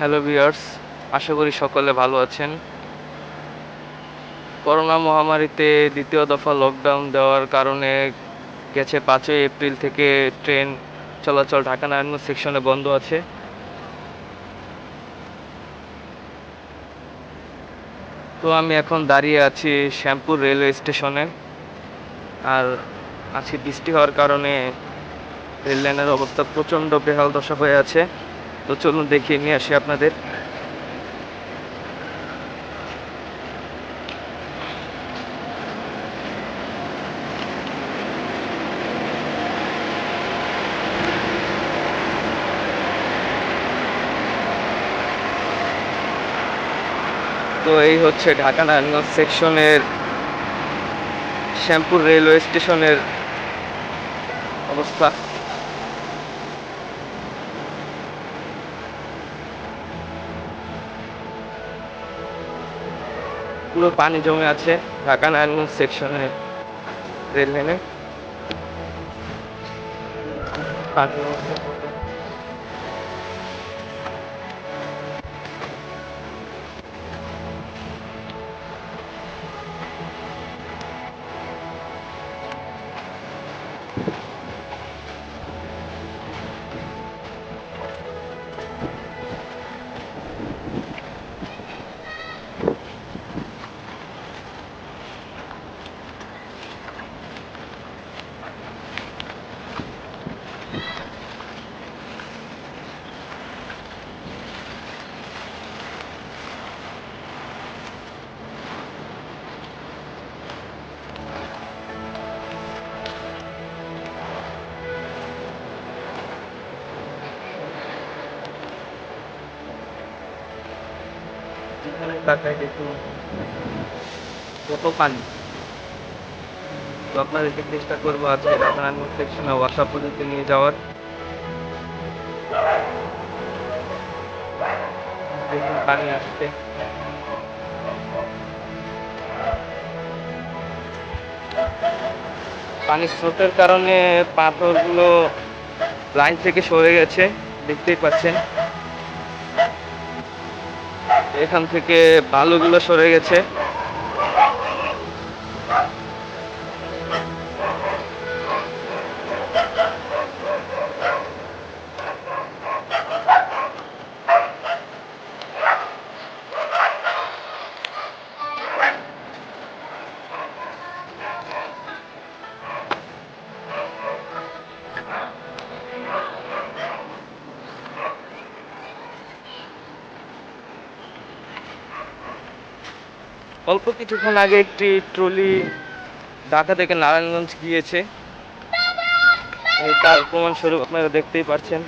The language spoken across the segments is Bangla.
হ্যালো ভিউয়ার্স আশা করি সকলে ভালো আছেন। করোনা মহামারীতে দ্বিতীয় দফা লকডাউন দেওয়ার কারণে গেছে পাঁচই এপ্রিল থেকে ট্রেন চলাচল ঢাকা নারায়ণগঞ্জ সেকশনে বন্ধ আছে। তো আমি এখন দাঁড়িয়ে আছি শ্যামপুর রেলওয়ে স্টেশনে আর আজকে বৃষ্টি হওয়ার কারণে রেল লাইনের অবস্থা প্রচণ্ড বেহাল দশা হয়ে আছে। তো চলুন দেখিয়ে নিয়ে আসি আপনাদের। তো এই হচ্ছে ঢাকা নারায়ণগঞ্জ সেকশনের শ্যামপুর রেলওয়ে স্টেশনের অবস্থা। পুরো পানি জমে আছে ঢাকা নারায়ণগঞ্জ সেকশনে রেল লাইনে। পানি জমে তাকায় দেখুন কত পানি। চেষ্টা করব আজকে পর্যন্ত নিয়ে যাওয়ার। দেখুন পানি আসছে। পানির স্রোতের কারণে পাথরগুলো লাইন থেকে সরে গেছে, দেখতেই পাচ্ছেন। এখান থেকে বালুগুলো সরে গেছে। অল্প কিছুক্ষণ আগে একটি ট্রলি ঢাকা থেকে নারায়ণগঞ্জ গিয়েছে। তার প্রমাণস্বরূপ আপনারা দেখতেই পাচ্ছেন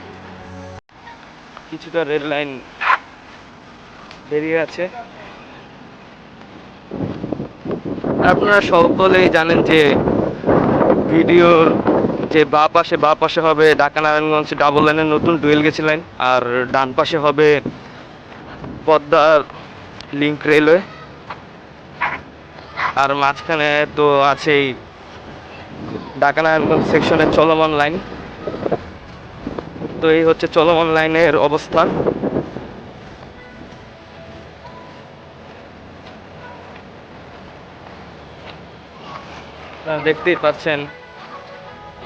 কিছুটা রেল লাইন বেরিয়ে আছে। আপনারা সকলেই জানেন যে ভিডিওর যে বা পাশে বা পাশে হবে ঢাকা নারায়ণগঞ্জ ডাবল লাইনের নতুন ডুয়েল গেছে লাইন। আর ডান পাশে হবে পদ্মার লিঙ্ক রেলওয়ে। আর মাঝখানে তো আছেই ঢাকা নারায়ণগঞ্জ সেকশনের চলমান লাইন তো এই হচ্ছে চলমান লাইনের অবস্থা। দেখতেই পাচ্ছেন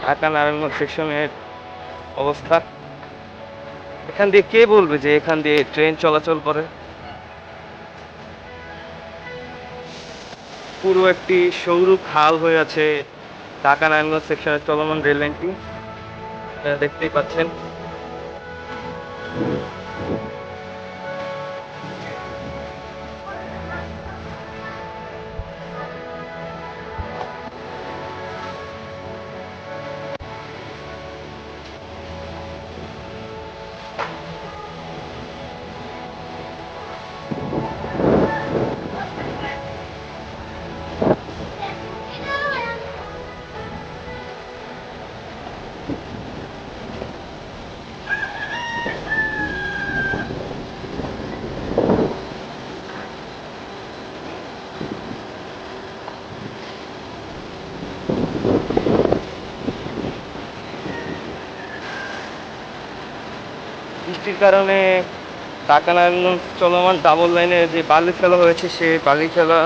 ঢাকা নারায়ণগঞ্জ সেকশনের অবস্থা। এখান দিয়ে কে বলবে যে এখান দিয়ে ট্রেন চলাচল করে? পুরো একটি সৌরু খাল হয়ে আছে ঢাকা নারায়ণগঞ্জ সেকশনের চলমান রেল লাইনটি দেখতেই পাচ্ছেন। বৃষ্টির কারণে নারায়ণগঞ্জ চলমান ডাবল লাইনে যে বালি ফেলা হয়েছে, সেই বালি ফেলা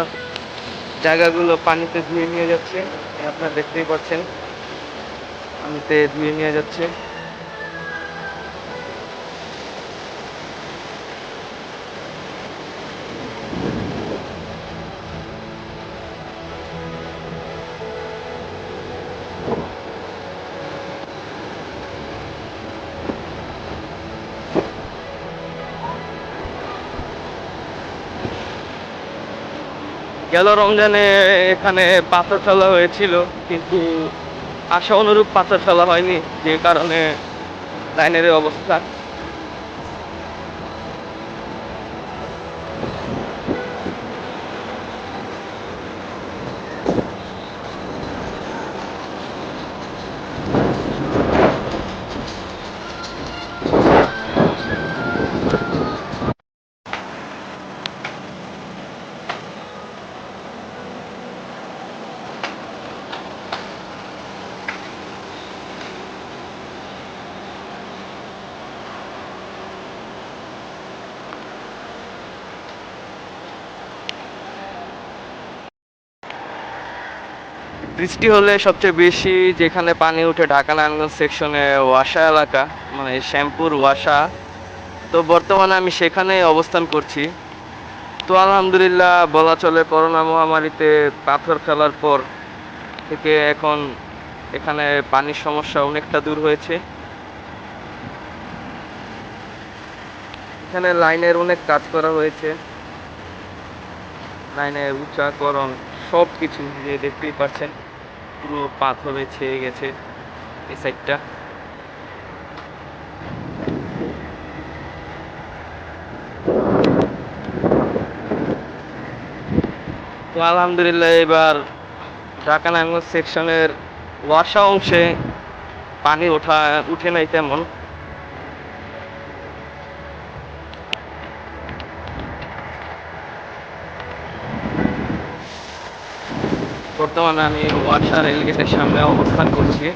জায়গাগুলো পানিতে ধুয়ে নিয়ে যাচ্ছে। আপনারা দেখতেই পাচ্ছেন, পানিতে ধুয়ে নিয়ে যাচ্ছে। গেল রমজানে এখানে পাথর ফেলা হয়েছিল, কিন্তু আশা অনুরূপ পাথর ফেলা হয়নি, যে কারণে লাইনের অবস্থা বৃষ্টি হলে সবচেয়ে বেশি যেখানে পানি উঠে ঢাকা নারায়ণগঞ্জ সেকশনে ওয়াসা এলাকা মানে শ্যামপুর, ওয়াসা। তো বর্তমানে আমি সেখানে অবস্থান করছি। তো আলহামদুলিল্লাহ বলা চলে করোনা মহামারীতে পাথর ফেলার পর থেকে এখন এখানে পানির সমস্যা অনেকটা দূর হয়েছে। এখানে লাইনের অনেক কাজ করা হয়েছে। লাইনের উচ্চাকরণ সব কিছু যে দেখতেই পাচ্ছেন। পুরো পাথরে ছেয়ে গেছে এই সাইডটা তো আলহামদুলিল্লাহ এবার ঢাকা নারায়ণগঞ্জ সেকশনের ওয়াশা অংশে পানি ওঠা, উঠে নাই তেমন। বর্তমানে আমি ওয়াসা রেলগেটের সামনে অবস্থান করছি।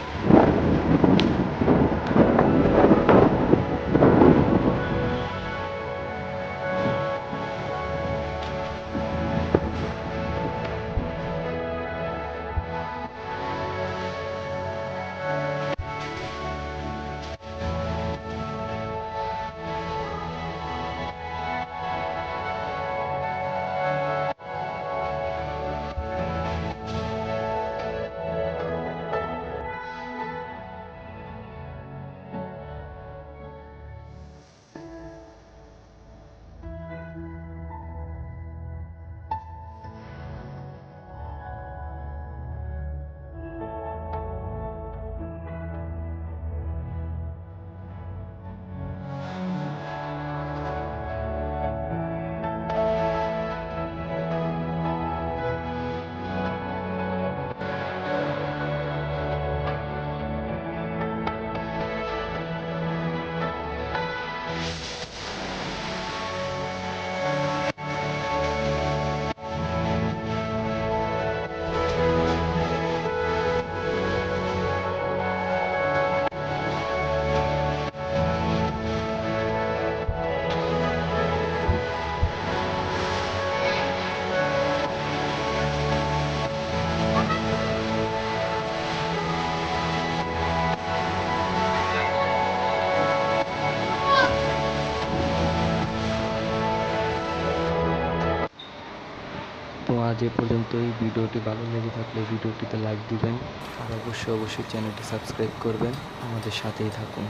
আজ এ পর্যন্তই। ভিডিওটি ভালো লেগে থাকলে ভিডিওটিতে লাইক দিবেন। আর অবশ্যই অবশ্যই চ্যানেলটি সাবস্ক্রাইব করবেন। আমাদের সাথেই থাকুন।